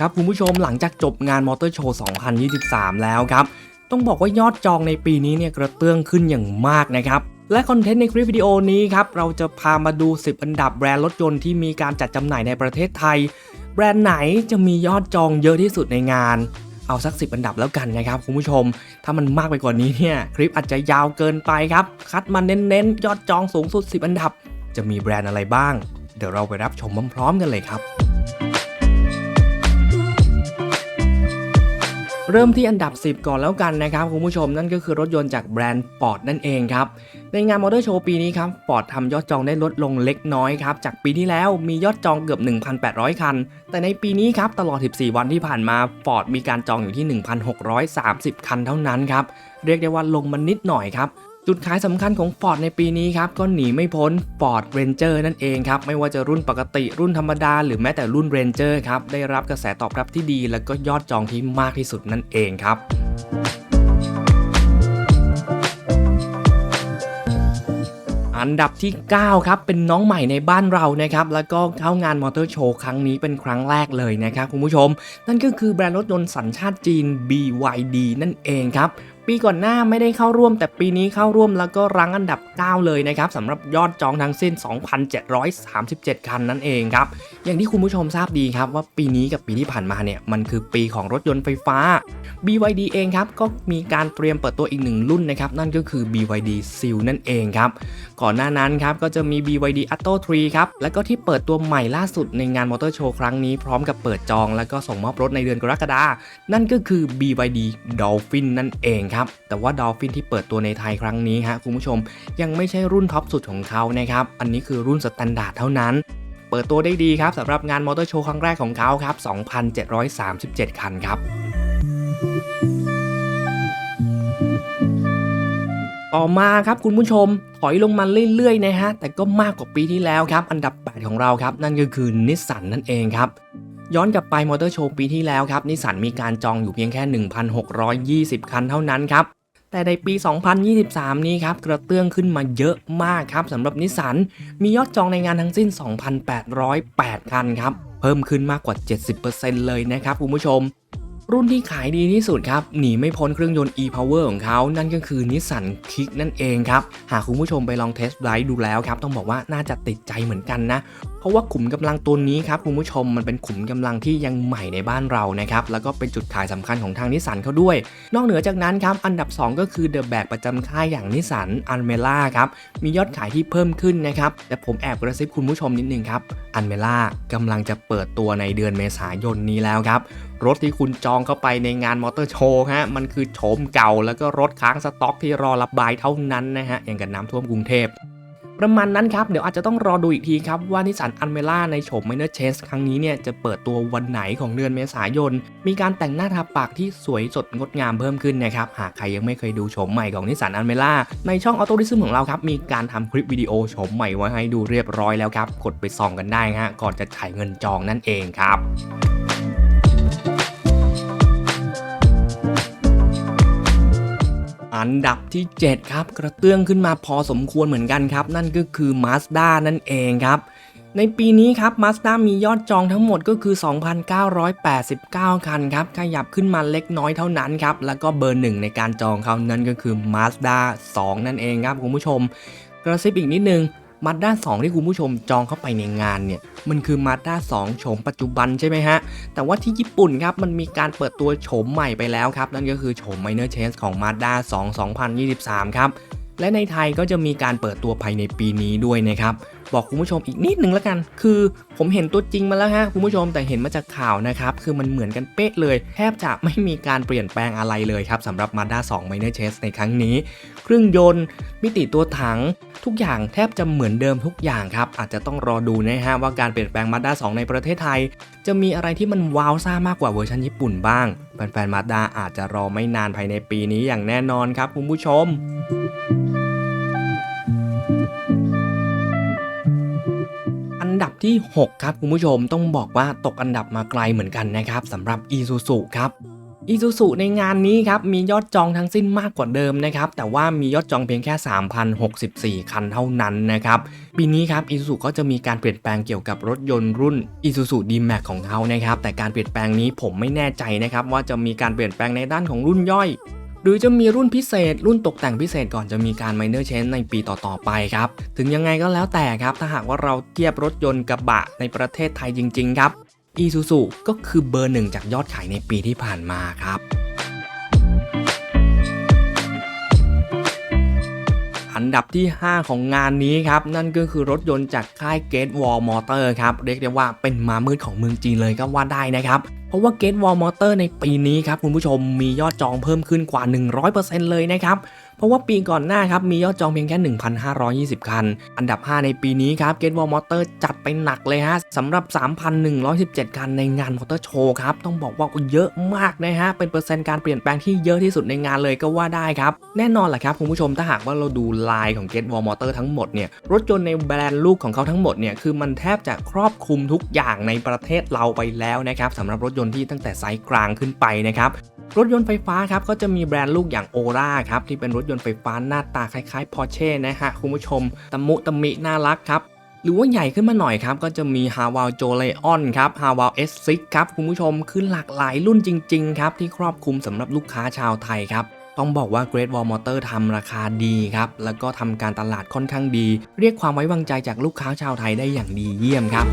ครับคุณผู้ชมหลังจากจบงานมอเตอร์โชว์ 2023 แล้วครับ ต้องบอกว่ายอดจองในปีนี้เนี่ยกระเตื้องขึ้นอย่างมากนะครับ และคอนเทนต์ในคลิปวิดีโอนี้ครับ เราจะพามาดู 10 อันดับแบรนด์รถยนต์ที่มีการจัดจำหน่ายในประเทศไทย แบรนด์ไหนจะมียอดจองเยอะที่สุดในงาน เอาสัก 10 อันดับแล้วกันนะครับคุณผู้ชม ถ้ามันมากไปกว่านี้เนี่ยคลิปอาจจะยาวเกินไปครับ คัดมาเน้นๆ ยอดจองสูงสุด 10 อันดับ จะมีแบรนด์อะไรบ้าง เดี๋ยวเราไปรับชมพร้อมๆกันเลยครับ เริ่มที่อันดับ 10 ก่อนแล้วกันนะครับคุณผู้ชมนั่นก็คือรถยนต์จากแบรนด์ฟอร์ดนั่นเองครับในงานมอเตอร์โชว์ปีนี้ครับฟอร์ดทำยอดจองได้ลดลงเล็กน้อยครับจากปีที่แล้วมียอดจองเกือบ 1,800 คัน แต่ในปีนี้ครับตลอด 14 วันที่ผ่านมาฟอร์ดมีการจองอยู่ที่ 1,630 คันเท่านั้นครับเรียกได้ว่าลงมานิดหน่อยครับ จุดขายสำคัญของ Ford ในปีนี้ครับ ก็หนีไม่พ้น Ford Ranger นั่นเองครับ ไม่ว่าจะรุ่นปกติรุ่นธรรมดา หรือแม้แต่รุ่น Ranger ครับ ได้รับกระแสตอบรับที่ดี แล้วก็ยอดจองที่มากที่สุดนั่นเองครับอันดับที่ 9 ครับ เป็นน้องใหม่ในบ้านเรานะครับ แล้วก็เข้างานมอเตอร์โชว์ครั้งนี้เป็นครั้งแรกเลยนะครับคุณผู้ชม นั่นก็คือแบรนด์รถยนต์สัญชาติจีน BYD นั่นเองครับ ปีก่อนหน้าไม่ได้เข้าร่วม แต่ปีนี้เข้าร่วมแล้วก็รั้งอันดับ 9 เลยนะครับสำหรับยอดจองทั้งสิ้น 2,737 คันนั่นเองครับ อย่างที่คุณผู้ชมทราบดีครับว่าปีนี้กับปีที่ผ่านมาเนี่ยมันคือปีของรถยนต์ไฟฟ้า BYD เองครับก็มีการเตรียมเปิดตัวอีกหนึ่งรุ่นนะครับนั่นก็คือ BYD Seal นั่นเองครับก่อนหน้านั้นครับก็จะมี BYD Atto 3ครับแล้วก็ที่เปิดตัวใหม่ล่าสุดในงานมอเตอร์โชว์ครั้งนี้พร้อมกับเปิดจอง แล้วก็ส่งมอบรถในเดือนกรกฎานั่นก็คือ BYD Dolphin นั่นเองครับแต่ว่า Dolphin ที่เปิดตัวในไทยครั้งนี้ฮะคุณผู้ชมยังไม่ใช่รุ่นท็อปสุดของเขานะครับ อันนี้คือรุ่นสแตนดาร์ดเท่านั้น เปิดตัวได้ดีครับสำหรับงานมอเตอร์โชว์ครั้งแรกของเขาครับ 2,737 คันครับต่อมาครับคุณผู้ชมถอยลงมาเรื่อยๆนะฮะแต่ก็มากกว่าปีที่แล้วครับ อันดับ 8 ของเราครับ นั่นก็คือนิสสันนั่นเองครับ ย้อนกลับไปมอเตอร์โชว์ปีที่แล้วครับนิสสันมีการจองอยู่เพียงแค่ 1,620 คันเท่านั้นครับ แต่ในปี 2023 นี้ครับกระเตื้องขึ้นมาเยอะมากครับสำหรับนิสสันมียอดจองในงานทั้งสิ้น 2,808 คันครับ เพิ่มขึ้นมากกว่า 70%เลยนะครับคุณผู้ชม รุ่นที่ขายดีที่สุดครับหนีไม่พ้นเครื่องยนต์ e-power ของเขา นั่นก็คือนิสสันคิกนั่นเองครับ หากคุณผู้ชมไปลองเทสต์ไดรฟ์ดูแล้วครับต้องบอกว่าน่าจะติดใจเหมือนกันนะ ราะว่าขุมกำลังตัวนี้ครับคุณผู้ชมมันเป็นขุมกำลังที่ยังใหม่ในบ้านเรานะครับแล้วก็เป็นจุดขายสำคัญของทางนิสสันเขาด้วย นอกเหนือจากนั้นครับอันดับ 2 ก็คือเดอะแบกประจำค่ายอย่างนิสสันอันเมล่าครับมียอดขายที่เพิ่มขึ้นนะครับแต่ผมแอบกระซิบคุณผู้ชมนิดนึงครับอันเมล่ากำลังจะเปิดตัวในเดือนเมษายนนี้แล้วครับ รถที่คุณจองเข้าไปในงานมอเตอร์โชว์ฮะมันคือโฉมเก่าแล้วก็รถค้างสต็อกที่รอระบายเท่านั้นนะฮะอย่างกับน้ำท่วมกรุงเทพ ประมาณนั้นครับ เดี๋ยวอาจจะต้องรอดูอีกทีครับ ว่านิสสันอันเมล่าในโฉม Minor Chase ครั้งนี้เนี่ย จะเปิดตัววันไหนของเดือนเมษายน มีการแต่งหน้าทาปากที่สวยสดงดงามเพิ่มขึ้นนะครับ หากใครยังไม่เคยดูโฉมใหม่ของนิสสันอันเมล่าในช่อง Auto r i s m ของเราครับ มีการทำคลิปวิดีโอโฉมใหม่ไว้ให้ดูเรียบร้อยแล้วครับกดไปส่องกันได้ฮะก่อนจะจ่ายเงินจองนั่นเองครับ อันดับที่ 7 ครับ กระเตื้องขึ้นมาพอสมควรเหมือนกันครับ นั่นก็คือ Mazda นั่นเองครับ ในปีนี้ครับ Mazda มียอดจองทั้งหมดก็คือ 2,989 คันครับ ขยับขึ้นมาเล็กน้อยเท่านั้นครับ แล้วก็เบอร์หนึ่งในการจองเขานั่นก็คือ Mazda 2 นั่นเองครับคุณผู้ชม กระซิบอีกนิดนึง มาด้า2ที่คุณผู้ชมจองเข้าไปในงานเนี่ย มันคือมาด้า2โฉมปัจจุบันใช่ไหมฮะ แต่ว่าที่ญี่ปุ่นครับ มันมีการเปิดตัวโฉมใหม่ไปแล้วครับ นั่นก็คือโฉม Minor Change ของ Mazda 2 2023 ครับ และในไทยก็จะมีการเปิดตัวภายในปีนี้ด้วยนะครับ บอกคุณผู้ชมอีกนิดนึงแล้วกัน คือผมเห็นตัวจริงมาแล้วฮะคุณผู้ชมแต่เห็นมาจากข่าวนะครับ คือมันเหมือนกันเป๊ะเลย แทบจะไม่มีการเปลี่ยนแปลงอะไรเลยครับสำหรับ Mazda 2 Minor Change ในครั้งนี้ เครื่องยนต์ มิติตัวถัง ทุกอย่างแทบจะเหมือนเดิมทุกอย่างครับ อาจจะต้องรอดูนะฮะว่าการเปลี่ยนแปลง Mazda 2 ในประเทศไทย จะมีอะไรที่มันว้าวซ่ามากกว่าเวอร์ชันญี่ปุ่นบ้างแฟนๆ Mazda อาจจะรอไม่นานภายในปีนี้อย่างแน่นอนครับคุณผู้ชม นดับที่ 6 ครับคุณผู้ชมต้องบอกว่าตกอันดับมาไกลเหมือนกันนะครับสำหรับ Isuzu ครับอีซูซูในงานนี้ครับมียอดจองทั้งสิ้นมากกว่าเดิมนะครับแต่ว่ามียอดจองเพียงแค่ 3,064 คันเท่านั้นนะครับปีนี้ครับอีซูซูก็จะมีการเปลี่ยนแปลงเกี่ยวกับรถยนต์รุ่น Isuzu D-Max ของเขานะครับแต่การเปลี่ยนแปลงนี้ผมไม่แน่ใจนะครับว่าจะมีการเปลี่ยนแปลงในด้านของรุ่นย่อย หรือจะมีรุ่นพิเศษ รุ่นตกแต่งพิเศษก่อนจะมีการ minor change ในปีต่อๆไปครับ ถึงยังไงก็แล้วแต่ครับ ถ้าหากว่าเราเทียบรถยนต์กระบะในประเทศไทยจริง ๆ ครับ Isuzu ก็คือเบอร์หนึ่งจากยอดขายในปีที่ผ่านมาครับ อันดับที่ 5 ของงานนี้ครับ นั่นก็คือรถยนต์จากค่ายเกตวอลมอเตอร์ครับ เรียกได้ว่าเป็นมามืดของเมืองจีนเลยก็ว่าได้นะครับ เพราะว่าเกตวอลมอเตอร์ในปีนี้ครับ คุณผู้ชมมียอดจองเพิ่มขึ้นกว่า 100%เลยนะครับ เพราะว่าปีก่อนหน้าครับมียอดจองเพียงแค่ 1,520 คัน อันดับ 5 ในปีนี้ครับ Gate Wall Motor จัดไปหนักเลยฮะสำหรับ 3,117 คันในงานมอเตอร์โชว์ครับ ต้องบอกว่าเยอะมากนะฮะ เป็นเปอร์เซ็นต์การเปลี่ยนแปลงที่เยอะที่สุดในงานเลยก็ว่าได้ครับ แน่นอนแหละครับคุณผู้ชมถ้าหากว่าเราดูลายของ Gate Wall Motor ทั้งหมดเนี่ยรถยนต์ในแบรนด์ลูกของเขาทั้งหมดเนี่ยคือมันแทบจะครอบคลุมทุกอย่างในประเทศเราไปแล้วนะครับสำหรับรถยนต์ที่ตั้งแต่ไซส์กลางขึ้นไปนะครับ รถยนต์ไฟฟ้าครับก็จะมีแบรนด์ลูกอย่างโอราครับที่เป็นรถยนต์ไฟฟ้าหน้าตาคล้ายๆ Porsche นะฮะคุณผู้ชมตะมุตะมิน่ารักครับหรือว่าใหญ่ขึ้นมาหน่อยครับ ก็จะมี h a w a l j o l e o n ครับ h a w a l S6 ครับคุณผู้ชมคือหลากหลายรุ่นจริงๆครับที่ครอบคลุมสำหรับลูกค้าชาวไทยครับ ต้องบอกว่า Great Wall Motor ทำราคาดีครับ แล้วก็ทำการตลาดค่อนข้างดี เรียกความไว้วางใจจากลูกค้าชาวไทยได้อย่างดีเยี่ยมครับ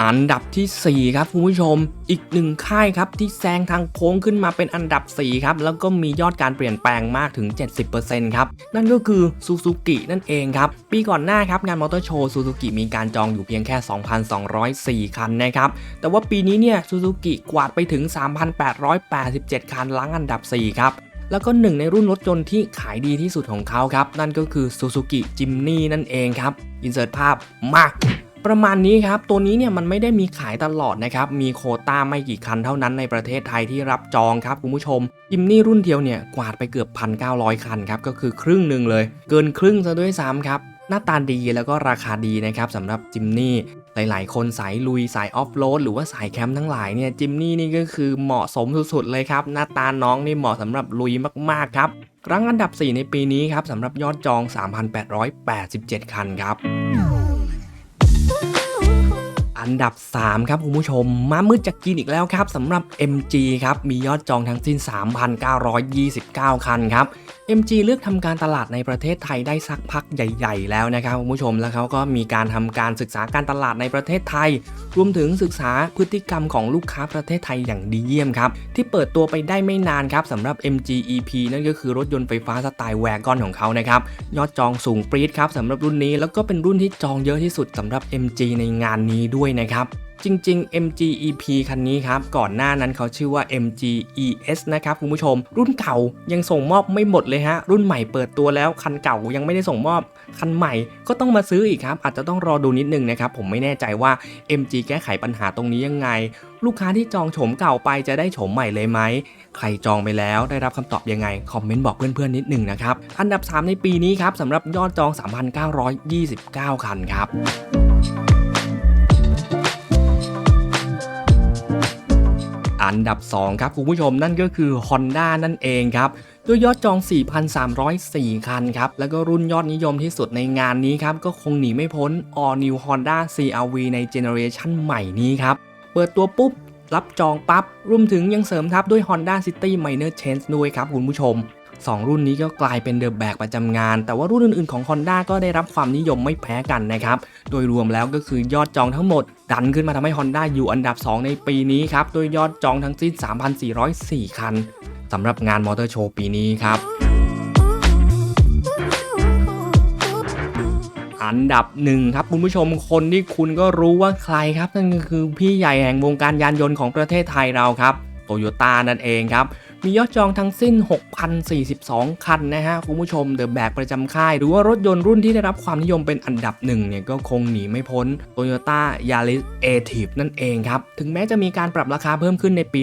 อันดับทีสี่ 4 ครับคุณผู้ชม อีกหนึ่งค่ายครับที่แซงทางโค้งขึ้นมาเป็นอันดับ 4 ครับ แล้วก็มียอดการเปลี่ยนแปลงมากถึง 70%ครับ นั่นก็คือซูซูกินั่นเองครับ ปีก่อนหน้าครับ งานมอเตอร์โชว์ซูซูกิมีการจองอยู่เพียงแค่ 2,204 คันนะครับ แต่ว่าปีนี้เนี่ยซูซูกิกวาดไปถึง 3,887 คันล้างอันดับ 4 ครับแล้วก็หนึ่งในรุ่นรถยนต์ที่ขายดีที่สุดของเขาครับ นั่นก็คือ Suzuki Jimny นั่นเองครับ อินเสิร์ตภาพมา ประมาณนี้ครับ ตัวนี้เนี่ยมันไม่ได้มีขายตลอดนะครับ มีโคต้าไม่กี่คันเท่านั้นในประเทศไทยที่รับจองครับคุณผู้ชมจิมนี่รุ่นเดียวเนี่ยกวาดไปเกือบ 1,900 คันครับ ก็คือครึ่งหนึ่งเลย เกินครึ่งซะด้วยซ้ำครับ หน้าตาดีแล้วก็ราคาดีนะครับสำหรับจิมนี่หลายๆ คนสายลุยสายออฟโรดหรือว่าสายแคมป์ทั้งหลายเนี่ยจิมนี่นี่ก็คือเหมาะสมสุดๆเลยครับหน้าตาน้องนี่เหมาะสำหรับลุยมากๆครับรั้งอันดับ 4 ในปีนี้ครับสำหรับยอดจอง 3,887 คันครับ อันดับ 3 ครับคุณผู้ชม มามืดจากจีนอีกแล้วครับสำหรับ MG ครับมียอดจองทั้งสิ้น 3,929 คันครับ MG เลือกทำการตลาดในประเทศไทยได้สักพักใหญ่ ๆ แล้วนะครับคุณผู้ชมแล้วเขาก็มีการทำการศึกษาการตลาดในประเทศไทย รวมถึงศึกษาพฤติกรรมของลูกค้าประเทศไทยอย่างดีเยี่ยมครับ ที่เปิดตัวไปได้ไม่นานครับสำหรับ MG EP นั่นก็คือรถยนต์ไฟฟ้าสไตล์แวกอนของเขานะครับยอดจองสูงปรี๊ดครับสำหรับรุ่นนี้แล้วก็เป็นรุ่นที่จองเยอะที่สุดสำหรับ MG ในงานนี้ด้วยนะครับ จริง ๆ MG EP คันนี้ครับ ก่อนหน้านั้นเขาชื่อว่า MG ES นะครับคุณผู้ชม รุ่นเก่ายังส่งมอบไม่หมดเลยฮะ รุ่นใหม่เปิดตัวแล้ว คันเก่ายังไม่ได้ส่งมอบ คันใหม่ก็ต้องมาซื้ออีกครับ อาจจะต้องรอดูนิดนึงนะครับ ผมไม่แน่ใจว่า MG แก้ไขปัญหาตรงนี้ยังไง ลูกค้าที่จองโฉมเก่าไปจะได้โฉมใหม่เลยไหมใครจองไปแล้วได้รับคำตอบยังไง คอมเมนต์บอกเพื่อนๆนิดหนึ่งนะครับ อันดับ 3 ในปีนี้ครับสำหรับยอดจอง 3,929 คันครับ อันดับ 2 ครับคุณผู้ชมนั่นก็คือ Honda นั่นเองครับด้วยยอดจอง 4,304 คันครับ แล้วก็รุ่นยอดนิยมที่สุดในงานนี้ครับ ก็คงหนีไม่พ้น All New Honda CR-V ในเจเนอเรชันใหม่นี้ครับ เปิดตัวปุ๊บ รับจองปั๊บรวมถึงยังเสริมทับด้วย Honda City Minor Change ด้วยครับคุณผู้ชม 2 รุ่นนี้ก็กลายเป็นเดอะแบกประจำงาน แต่ว่ารุ่นอื่นๆของ Honda ก็ได้รับความนิยมไม่แพ้กันนะครับ โดยรวมแล้วก็คือยอดจองทั้งหมด ดันขึ้นมาทำให้ Honda อยู่อันดับ 2 ในปีนี้ครับโดยยอดจองทั้งสิ้น 3,404 คันสำหรับงานมอเตอร์โชว์ปีนี้ครับอันดับหนึ่งครับคุณผู้ชมคนที่คุณก็รู้ว่าใครครับนั่นก็คือพี่ใหญ่แห่งวงการยานยนต์ของประเทศไทยเราครับโตโยต้านั่นเองครับ มียอดจองทั้งสิ้น 6,042 คันนะฮะคุณผู้ชมเดอะแบกประจำค่าย หรือว่ารถยนต์รุ่นที่ได้รับความนิยมเป็นอันดับหนึ่งเนี่ยก็คงหนีไม่พ้น Toyota Yaris a t i v นั่นเองครับ ถึงแม้จะมีการปรับราคาเพิ่มขึ้นในปี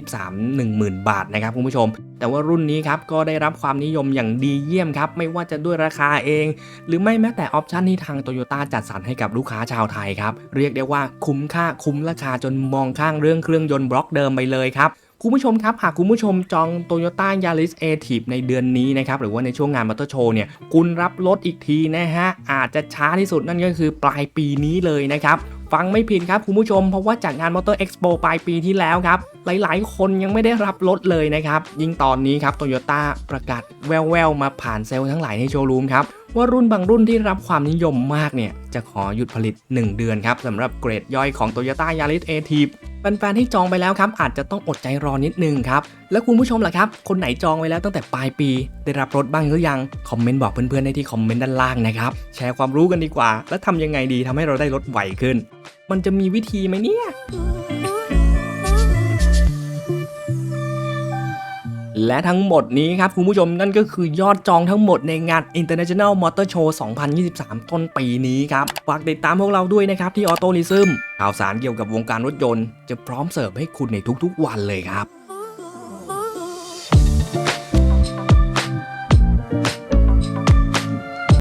2023 10,000 บาทนะครับคุณผู้ชม แต่ว่ารุ่นนี้ครับก็ได้รับความนิยมอย่างดีเยี่ยมครับ ไม่ว่าจะด้วยราคาเอง หรือไม่แม้แต่ออปชันที่ทางโตโยต้าจัดสรรให้กับลูกค้าชาวไทยครับเรียกได้ว่าคุ้มค่าคุ้มราคาจนมองข้างเรื่องเครื่องยนต์บล็อกเดิมไปเลยครับ คุณผู้ชมครับหากคุณผู้ชมจอง Toyota Yaris a t i v ในเดือนนี้นะครับหรือว่าในช่วงงานมอเตอร์โชว์เนี่ยคุณรับรถอีกทีนะฮะอาจจะช้าที่สุดนั่นก็คือปลายปีนี้เลยนะครับฟังไม่ผิดครับคุณผู้ชมเพราะว่าจากงานมอเตอร์เอ็กซ์โปปลายปีที่แล้วครับ หลายๆ คนยังไม่ได้รับรถเลยนะครับ ยิ่งตอนนี้ครับโตโยต้าประกาศแววๆ มาผ่านเซลล์ทั้งหลายในโชว์รูมครับว่ารุ่นบางรุ่นที่รับความนิยมมากเนี่ย จะขอหยุดผลิต 1 เดือนครับสำหรับเกรดย่อยของ Toyota Yaris a t i v แฟนๆที่จองไปแล้วครับอาจจะต้องอดใจรอนิดนึงครับ แล้วคุณผู้ชมล่ะครับ คนไหนจองไว้แล้วตั้งแต่ปลายปี ได้รับรถบ้างหรือยัง คอมเมนต์บอกเพื่อนๆได้ที่คอมเมนต์ด้านล่างนะครับ แชร์ความรู้กันดีกว่า และทำยังไงดีทำให้เราได้รถไวขึ้น มันจะมีวิธีไหมเนี่ย และทั้งหมดนี้ครับคุณผู้ชมนั่นก็คือยอดจองทั้งหมดในงาน International Motor Show 2023 ต้นปีนี้ครับฝากติดตามพวกเราด้วยนะครับที่ออโตลิซึมข่าวสารเกี่ยวกับวงการรถยนต์จะพร้อมเสิร์ฟให้คุณในทุกๆวันเลยครับ